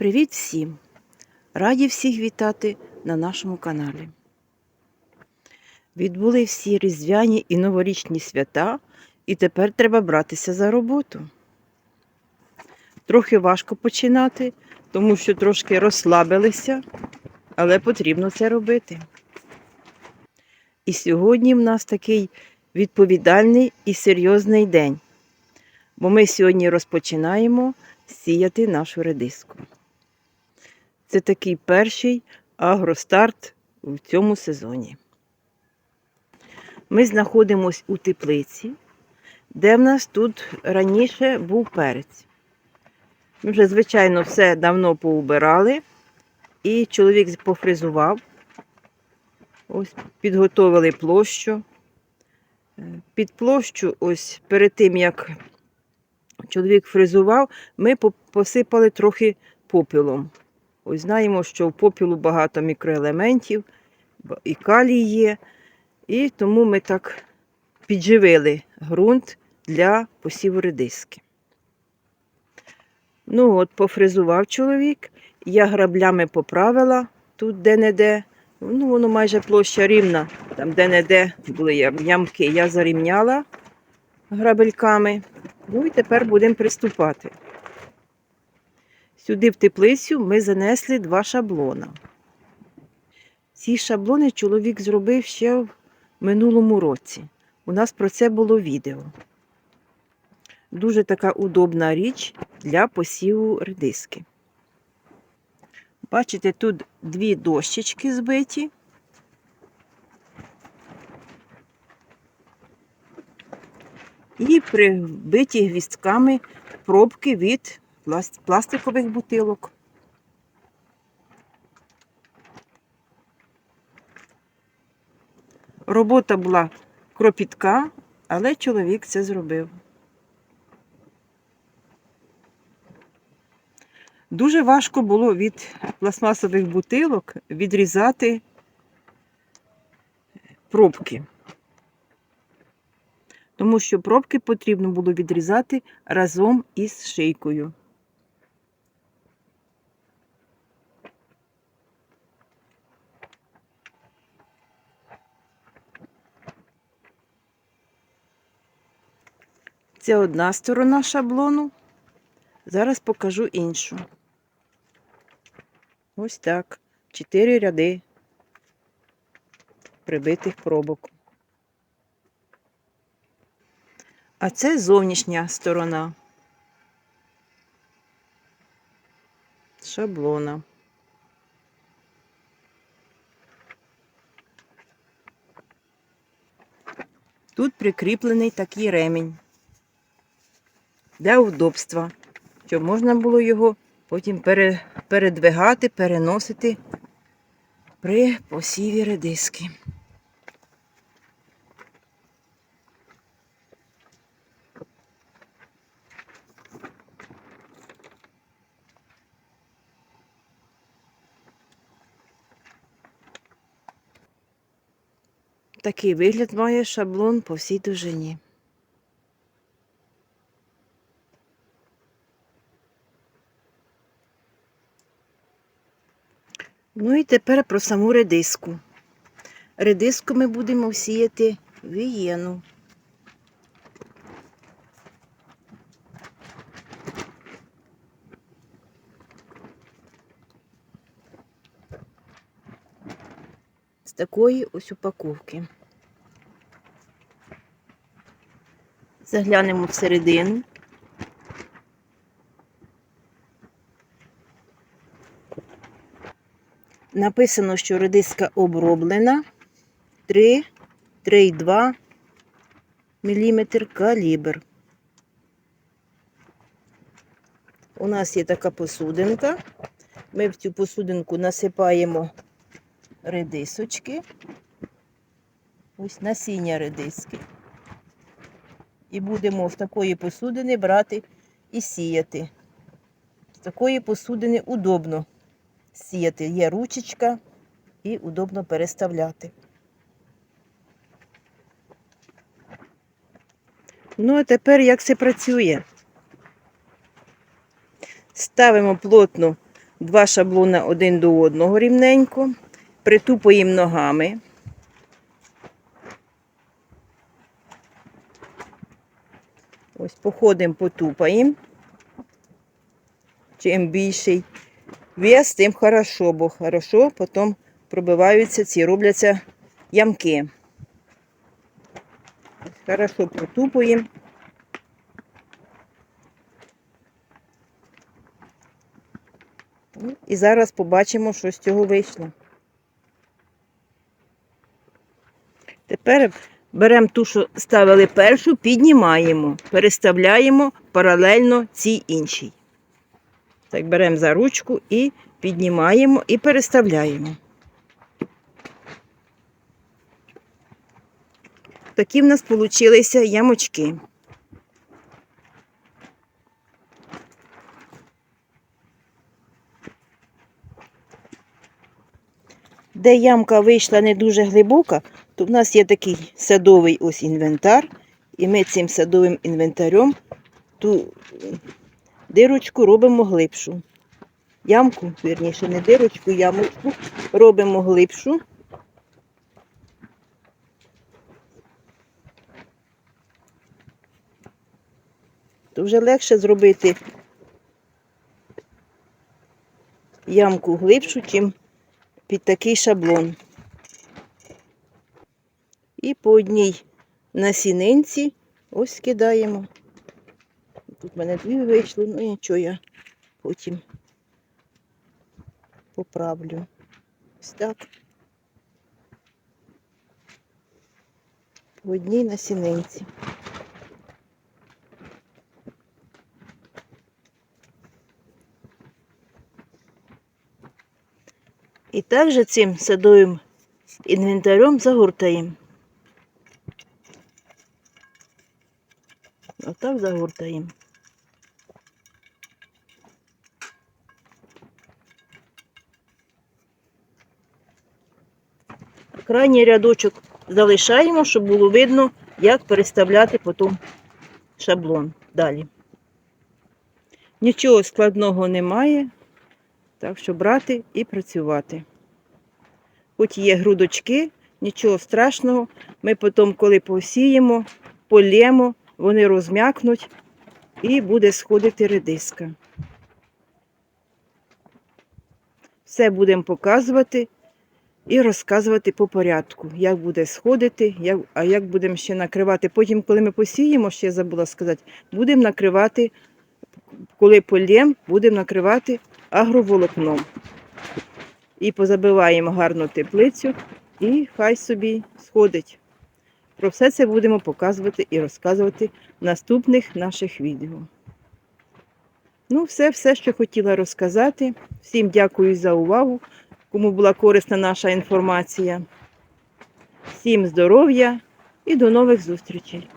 Привіт всім! Раді всіх вітати на нашому каналі. Відбули всі різдвяні і новорічні свята, і тепер треба братися за роботу. Трохи важко починати, тому що трошки розслабилися, але потрібно це робити. І сьогодні в нас такий відповідальний і серйозний день, бо ми сьогодні розпочинаємо сіяти нашу редиску. Це такий перший агростарт в цьому сезоні. Ми знаходимося у теплиці, де в нас тут раніше був перець. Ми вже, звичайно, все давно поубирали, і чоловік пофризував. Ось підготовили площу. Е, Під площу, ось перед тим, як чоловік фризував, ми посипали трохи попелом. Ось знаємо, що в попілу багато мікроелементів, і калій є, і тому ми так підживили ґрунт для посіву редиски. Ну от, пофризував чоловік, я граблями поправила тут де-не-де. Ну, воно майже площа рівна, там де-не-де були ямки. Я зарівняла грабельками. Ну і тепер будемо приступати. Сюди в теплицю ми занесли два шаблона. Ці шаблони чоловік зробив ще в минулому році. У нас про це було відео. Дуже така удобна річ для посіву редиски. Бачите, тут дві дощечки збиті. І прибиті гвістками пробки від пластикових бутилок. Робота була кропітка, але чоловік це зробив. Дуже важко було від пластмасових бутилок відрізати пробки. Тому що пробки потрібно було відрізати разом із шийкою. Це одна сторона шаблону. Зараз покажу іншу. Ось так. Чотири ряди прибитих пробок. А це зовнішня сторона шаблона. Тут прикріплений такий ремінь для удобства, щоб можна було його потім передвигати, переносити при посіві редиски. Такий вигляд має шаблон по всій довжині. Ну і тепер про саму редиску. Редиску ми будемо сіяти вієну. З такої ось упаковки. Заглянемо всередину. Написано, що редиска оброблена 3, 3,2 мм калібр. У нас є така посудинка. Ми в цю посудинку насипаємо редисочки. Ось насіння редиски. І будемо в такої посудини брати і сіяти. З такої посудини удобно сіяти. Є ручечка і удобно переставляти. Ну, а тепер як це працює? Ставимо плотно Два шаблони один до одного рівненько. Притупуємо ногами. Ось походимо, потупаємо. Чим більший вес, тим хорошо, бо хорошо потім пробиваються ці, робляться ямки. Хорошо протупуємо. І зараз побачимо, що з цього вийшло. Тепер беремо ту, що ставили першу, піднімаємо, переставляємо паралельно цій іншій. Так, беремо за ручку і піднімаємо і переставляємо. Такі в нас получилися ямочки. Де ямка вийшла не дуже глибока, то в нас є такий садовий ось інвентар, і ми цим садовим інвентарем ту дирочку робимо глибшу. Ямку, вірніше, не дирочку, ямочку робимо глибшу. То вже легше зробити ямку глибшу, чим під такий шаблон. І по одній насінинці ось кидаємо. Тут в мене дві вийшли, ну нічого я потім поправлю. Ось так. По одній насінинці. І також цим садовим інвентарем загортаємо. Отак загортаємо. Крайній рядочок залишаємо, щоб було видно, як переставляти потім шаблон далі. Нічого складного немає, так що брати і працювати. Хоч є грудочки, нічого страшного. Ми потім, коли посіємо, полємо, вони розм'якнуть і буде сходити редиска. Все будемо показувати і розказувати по порядку, як буде сходити, як, а як будемо ще накривати. Потім, коли ми посіємо, ще забула сказати, будемо накривати, коли полємо, будемо накривати агроволокном. І позабиваємо гарну теплицю, і хай собі сходить. Про все це будемо показувати і розказувати в наступних наших відео. Ну, все, все, що хотіла розказати. Всім дякую за увагу, кому була корисна наша інформація. Всім здоров'я і до нових зустрічей!